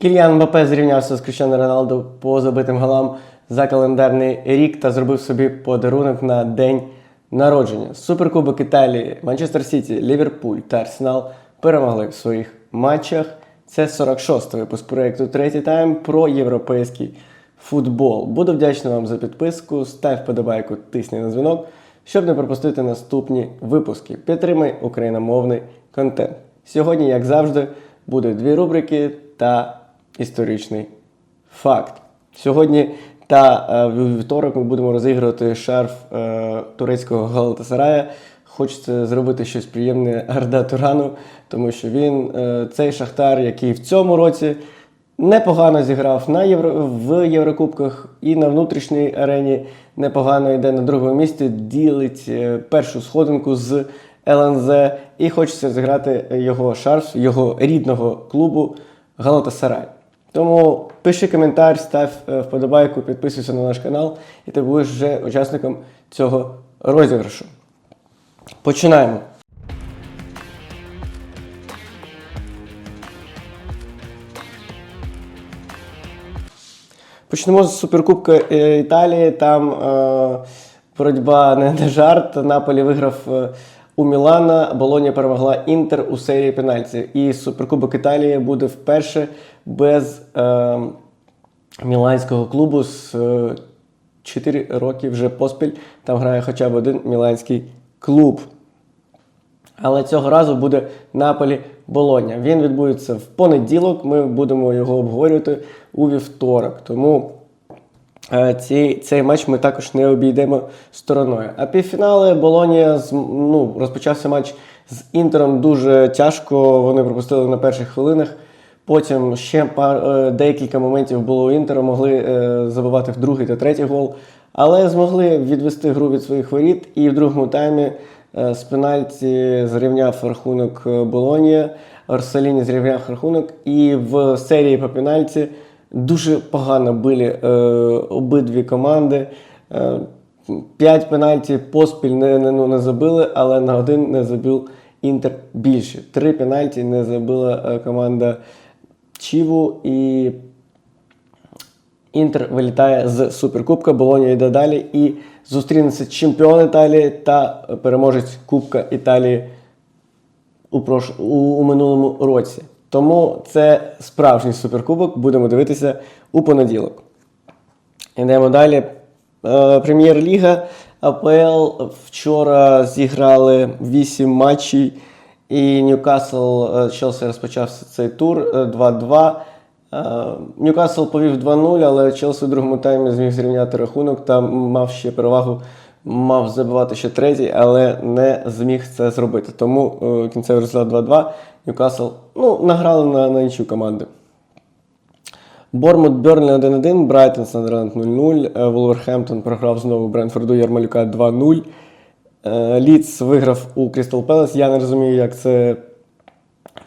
Кільян Мбапе зрівнявся з Кріщано Роналду по забитим голам за календарний рік та зробив собі подарунок на день народження. Суперкубок Італії, Манчестер Сіті, Ліверпуль та Арсенал перемогли в своїх матчах. Це 46-й випуск проєкту Третій тайм про європейський футбол. Буду вдячний вам за підписку, став вподобайку, тисни на дзвінок, щоб не пропустити наступні випуски. Підтримай україномовний контент. Сьогодні, як завжди, буде дві рубрики та історичний факт. Сьогодні та е, вівторок ми будемо розігрувати шарф е, турецького Галатасарая. Хочеться зробити щось приємне Арда Турану, тому що він е, цей шахтар, який в цьому році непогано зіграв на Євро... в Єврокубках і на внутрішній арені непогано йде на другому місці, ділить першу сходинку з ЛНЗ. І хочеться зіграти його шарф, його рідного клубу Галатасарай. Тому пиши коментар, став е, вподобайку, підписуйся на наш канал, і ти будеш вже учасником цього розіграшу. Починаємо. Почнемо з Суперкубка е, Італії. Там е, боротьба не, не жарт. Наполі виграв е, у Мілана. Болонія перемогла Інтер у серії пенальтів. І Суперкубок Італії буде вперше без е, міланського клубу з е, 4 роки вже поспіль. Там грає хоча б один міланський клуб. Але цього разу буде Наполі Болоня. Він відбудеться в понеділок. Ми будемо його обговорювати у вівторок. Тому ці, цей матч ми також не обійдемо стороною. А півфінали Болонія з- ну, розпочався матч з Інтером дуже тяжко. Вони пропустили на перших хвилинах. Потім ще пар, е, декілька моментів було у Інтера, могли е, забивати в другий та третій гол, але змогли відвести гру від своїх воріт. І в другому таймі е, з пенальті зрівняв рахунок е, Болонія. Арселіні зрівняв рахунок. І в серії по пенальті дуже погано били е, обидві команди. Е, П'ять пенальті поспіль не, не, ну, не забили, але на один не забив Інтер більше. Три пенальті не забила е, команда Чіву і Інтер вилітає з Суперкубка. Болонія йде далі і зустрінеться чемпіон Італії та переможець Кубка Італії у, прош... у, у минулому році. Тому це справжній суперкубок. Будемо дивитися у понеділок. Йдемо далі. Е, Прем'єр-ліга АПЛ вчора зіграли 8 матчів, і Ньюкасл е, Челсі розпочався цей тур е, 2-2. Е, Ньюкасл повів 2-0, але Челсі в другому таймі зміг зрівняти рахунок та мав ще перевагу, мав забивати ще третій, але не зміг це зробити. Тому кінцевий результат 2-2. Ньюкасл ну, награли на, на інші команди. Бормут Берлін 1-1, Брайтон Сандерленд 0-0, е, Вулверхемптон програв знову Бренфорду Ярмалюка 2-0. Е, Ліц виграв у Крістал Пелес. Я не розумію, як це,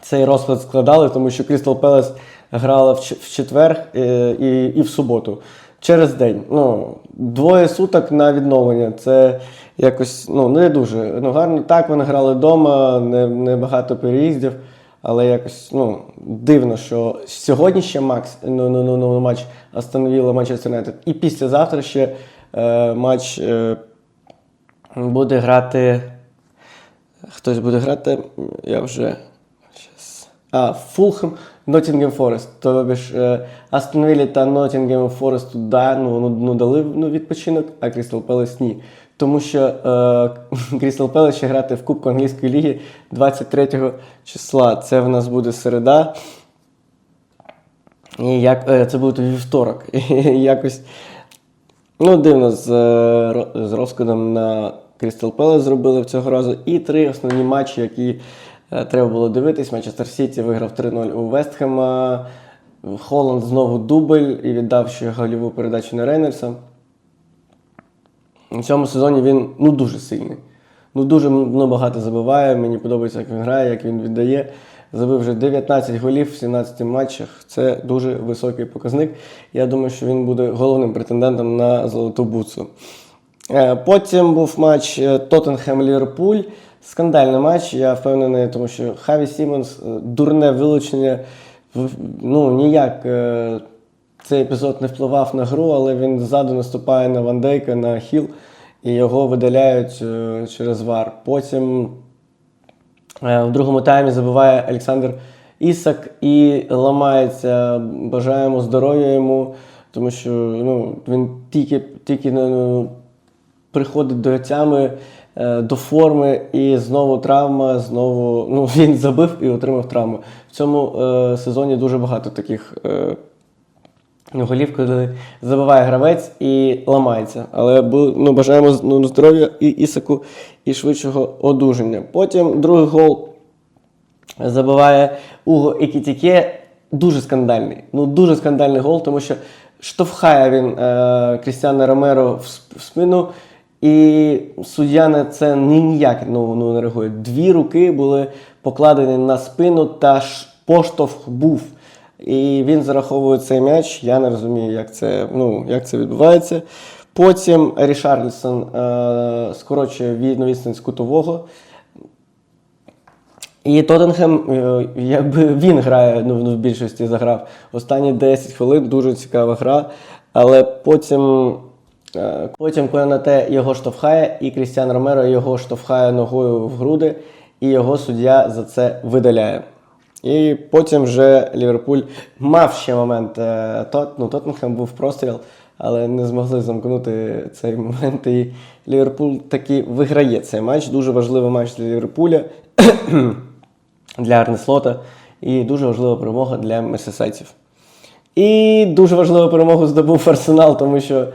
цей розклад складали, тому що Крістал Пелес грала в, в четвер е, і, і в суботу. Через день. Ну, двоє суток на відновлення. Це якось ну, не дуже. Ну, гарно. Так, вони грали вдома, не, не багато переїздів. Але якось ну, дивно, що сьогодні ще Макс, ну, ну, ну, ну, матч Астон Вілла Манчестер Юнайтед. І післязавтра ще е, матч е, буде грати. Хтось буде грати. Я вже. Щас. А, Фулхем, Ноттінгем Форест. Тобто е, Астон Віллі та Ноттінгем Форесту да, ну, ну, ну, дали ну, відпочинок, а Крістал Пелес ні. Тому що е, Крістал Пелес ще грати в Кубку англійської ліги 23 числа. Це в нас буде середа. І як, е, це буде вівторок. І якось ну, дивно з, е, з розкладом на Крістал Пелес зробили в цього разу. І три основні матчі, які е, треба було дивитись. Манчестер Сіті виграв 3-0 у Вестхема. Холланд знову дубль і віддав ще гольову передачу на Рейнерса. У цьому сезоні він ну, дуже сильний. Ну, дуже ну, багато забиває. Мені подобається, як він грає, як він віддає. Забив вже 19 голів в 17 матчах. Це дуже високий показник. Я думаю, що він буде головним претендентом на золоту буцу. Е, Потім був матч Тоттенхем-Ліверпуль. Скандальний матч, я впевнений, тому що Хаві Сімонс е, дурне вилучення ну, ніяк е, цей епізод не впливав на гру, але він ззаду наступає на Ван Дейка, на хіл, і його видаляють е, через вар. Потім е, в другому таймі забиває Олександр Ісак і ламається. Бажаємо здоров'я йому, тому що ну, він тільки, тільки ну, приходить до тями, е, до форми, і знову травма, знову ну, він забив і отримав травму. В цьому е, сезоні дуже багато таких голів, коли забиває гравець і ламається. Але ну, бажаємо ну, здоров'я і Ісаку і швидшого одужання. Потім другий гол забиває Уго Екітіке. Дуже скандальний. Ну, дуже скандальний гол, тому що штовхає він е, Крістіана Ромеро в, в спину, і суддя на це ні- ніяк ну, ну, не реагує. Дві руки були покладені на спину, та ж поштовх був. І він зараховує цей м'яч. Я не розумію, як це, ну, як це відбувається. Потім Рішарлісон е, скорочує відну відстань кутового. І Тоттенхем, е, якби він грає, ну, в більшості заграв останні 10 хвилин, дуже цікава гра. Але потім, е, потім Конате його штовхає, і Крістіан Ромеро його штовхає ногою в груди, і його суддя за це видаляє. І потім вже Ліверпуль мав ще момент. е, Тот, ну, Тоттенхем був простріл, але не змогли замкнути цей момент. І Ліверпуль таки виграє цей матч. Дуже важливий матч для Ліверпуля для Арнеслота і дуже важлива перемога для мерсесайців. І дуже важливу перемогу здобув Арсенал, тому що е,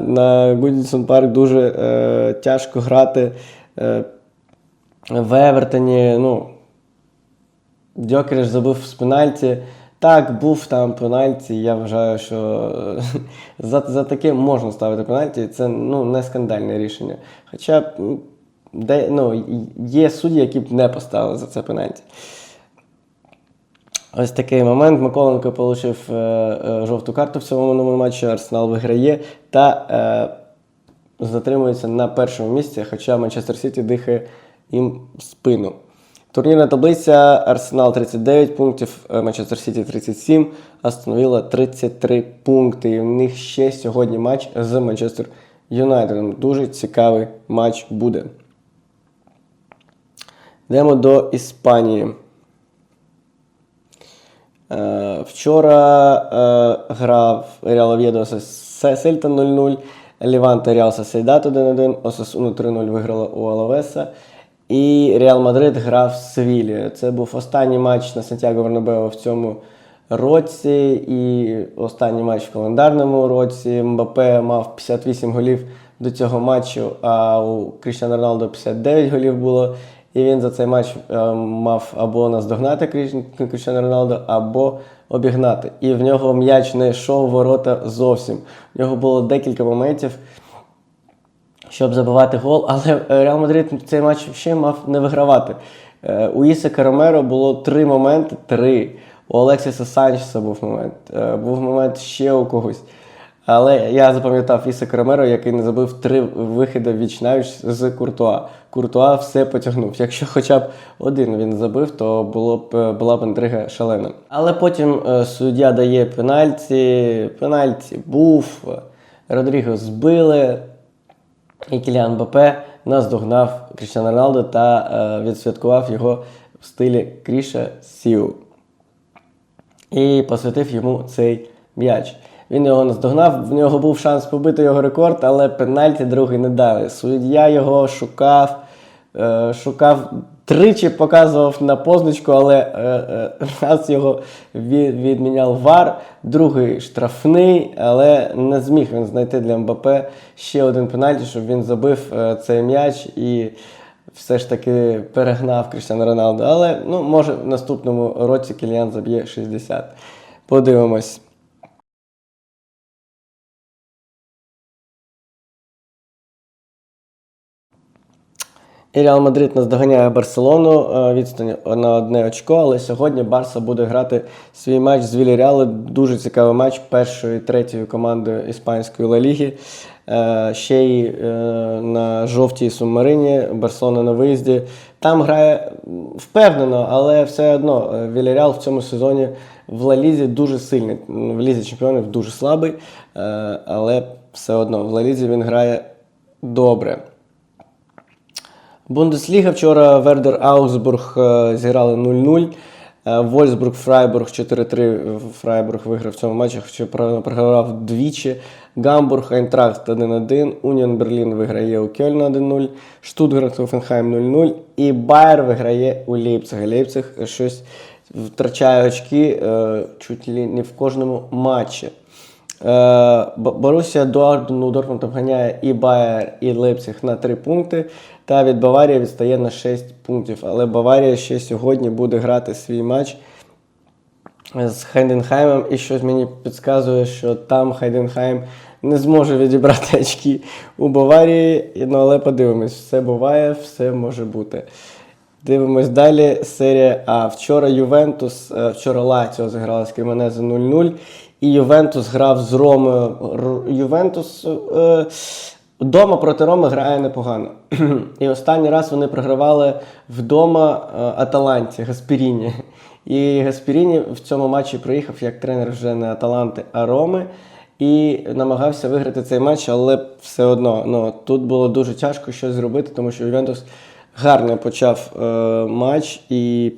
на Гудінсон Парк дуже е, тяжко грати е, в Евертоні. Ну, Дьокеріш забив з пенальті. Так, був там пенальті. Я вважаю, що за, за таке можна ставити пенальті. Це ну, не скандальне рішення. Хоча де, ну, є судді, які б не поставили за це пенальті. Ось такий момент. Миколенко отримав е, е, жовту карту в цьому матчі. Арсенал виграє та е, затримується на першому місці, хоча Манчестер Сіті дихає їм в спину. Турнірна таблиця Арсенал 39 пунктів, е, Манчестер Сіті 37, Астон Вілла 33 пункти. І в них ще сьогодні матч з Манчестер Юнайтедом. Дуже цікавий матч буде. Йдемо до Іспанії. Е, Вчора е, грав Реал Ов'єдо Сельта 0-0, Ліванте Реал Сосейдат 1-1, Осасуну 3-0 виграла у Алавеса. І Реал Мадрид грав з Севілією. Це був останній матч на Сантьяго Бернабео в цьому році. І останній матч в календарному році. Мбапе мав 58 голів до цього матчу, а у Кріштіану Роналду 59 голів було. І він за цей матч е, мав або наздогнати Кріш- Кріштіану Роналду, або обігнати. І в нього м'яч не йшов ворота зовсім. В нього було декілька моментів, щоб забивати гол, але Реал Мадрид цей матч ще мав не вигравати. Е, У Ісака Ромеро було три моменти, три. У Олексіса Санчеса був момент, е, був момент ще у когось. Але я запам'ятав Ісака Ромеро, який не забив три вихиди віч навіч з Куртуа. Куртуа все потягнув. Якщо хоча б один він забив, то було б, е, була б інтрига шалена. Але потім суддя дає пенальті. Пенальті був. Родріго збили. І Кіліан Бапе наздогнав Кріштіана Роналду та е, відсвяткував його в стилі Кріша Сіу. І посвятив йому цей м'яч. Він його наздогнав, в нього був шанс побити його рекорд, але пенальті другий не дали. Суддя його шукав, е, шукав, тричі показував на позначку, але е, е, раз його від, відміняв вар, другий штрафний, але не зміг він знайти для Мбапе ще один пенальті, щоб він забив е, цей м'яч і все ж таки перегнав Кріштіану Роналду. Але ну, може в наступному році Кіліан заб'є 60. Подивимось. І Реал Мадрид наздоганяє Барселону е, відстань на одне очко, але сьогодні Барса буде грати свій матч з Вільяреали. Дуже цікавий матч першої, третьої командою іспанської Ла Ліги. Е, ще й е, на жовтій субмарині, Барселона на виїзді. Там грає впевнено, але все одно е, в цьому сезоні в Ла Лізі дуже сильний. В Лізі чемпіонів дуже слабий, але все одно в Ла Лізі він грає добре. Бундесліга вчора Вердер Аусбург е, зіграли 0-0. Е, Вольсбург Фрайбург 4-3. Фрайбург виграв в цьому матчі, хоча про- програвав двічі. Гамбург Айнтрахт 1-1. Уніон Берлін виграє у Кельна 1-0. Штутгарт Офенхайм 0-0. І Байер виграє у Лейпцига. Лейпциг щось втрачає очки е, чуть ли не в кожному матчі. Е, Борусія Дуардну Дортмунд обганяє і Байер, і Лейпциг на 3 пункти. Та від Баварії відстає на 6 пунктів. Але Баварія ще сьогодні буде грати свій матч з Хайденхаймом, і щось мені підказує, що там Хайденхайм не зможе відібрати очки у Баварії. Ну, але подивимось, все буває, все може бути. Дивимось далі. Серія А. Вчора Ювентус, е, вчора Лаціо зіграла з Кремонезе 0-0. І Ювентус грав з Ромою. Ювентус е, вдома проти Роми грає непогано. І останній раз вони програвали вдома е, Аталанті, Гаспіріні. І Гаспіріні в цьому матчі приїхав як тренер вже не Аталанти, а Роми. І намагався виграти цей матч, але все одно ну, тут було дуже тяжко щось зробити, тому що Ювентус гарно почав е, матч і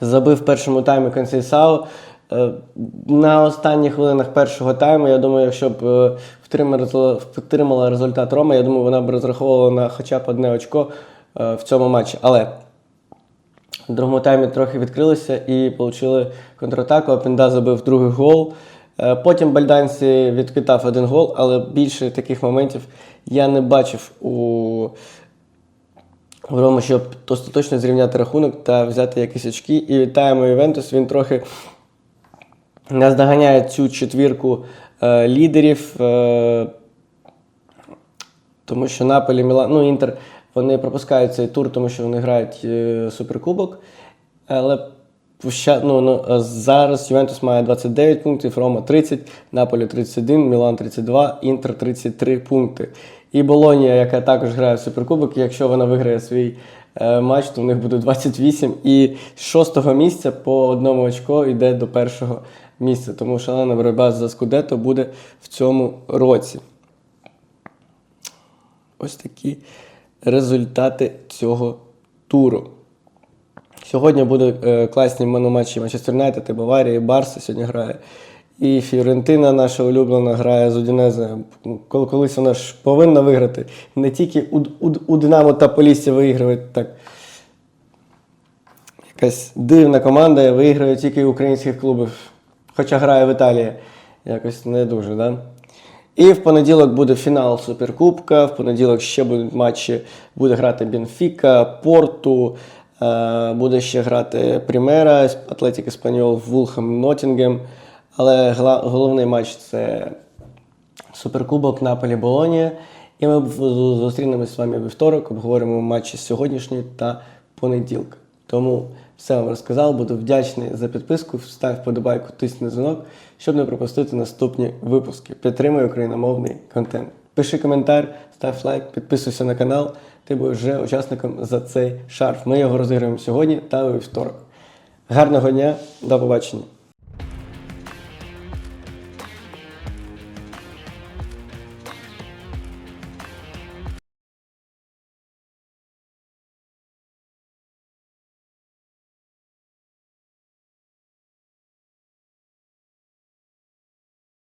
забив в першому таймі Консейсао. Е, На останніх хвилинах першого тайму, я думаю, якщо б е, втримала, результат Рома, я думаю, вона б розраховувала на хоча б одне очко е, в цьому матчі. Але в другому таймі трохи відкрилися і отримали контратаку. Апенда забив другий гол. Потім Бальданці відкидав один гол, але більше таких моментів я не бачив у Рома, щоб остаточно зрівняти рахунок та взяти якісь очки. І вітаємо Ювентус. Він трохи наздоганяє цю четвірку е, лідерів. Е, тому що Наполі, Мілан, ну Інтер, вони пропускають цей тур, тому що вони грають е, суперкубок. Але ну, ну, зараз Ювентус має 29 пунктів, Рома 30, Наполі 31, Мілан 32, Інтер 33 пункти. І Болонія, яка також грає в суперкубок, якщо вона виграє свій е, матч, то в них буде 28. І з шостого місця по одному очко йде до першого місця. Тому шалена боротьба за Скудето буде в цьому році. Ось такі результати цього туру. Сьогодні будуть е, класні мономатчі Манчестер Юнайтед, Баварія, і Барса сьогодні грає. І Фіорентина, наша улюблена, грає з Удінезе. Кол- Колись вона ж повинна виграти. Не тільки у, у, у Динамо та Полісся виіграють так. Якась дивна команда виіграє тільки українських клубів. Хоча грає в Італії. Якось не дуже, да? І в понеділок буде фінал Суперкубка. В понеділок ще будуть матчі. Буде грати Бенфіка, Порту, е, буде ще грати Примера, Атлетік Еспаньол, Вулхам, Ноттінгем. Але головний матч це Суперкубок Наполі Болонія. І ми зустрінемось з вами вівторок, обговоримо матчі сьогоднішньої та понеділка. Тому все вам розказав, буду вдячний за підписку. Став вподобайку, тисни дзвінок, щоб не пропустити наступні випуски. Підтримуй україномовний контент. Пиши коментар, став лайк, підписуйся на канал. Ти будеш вже учасником за цей шарф. Ми його розіграємо сьогодні та у вівторок. Гарного дня, до побачення!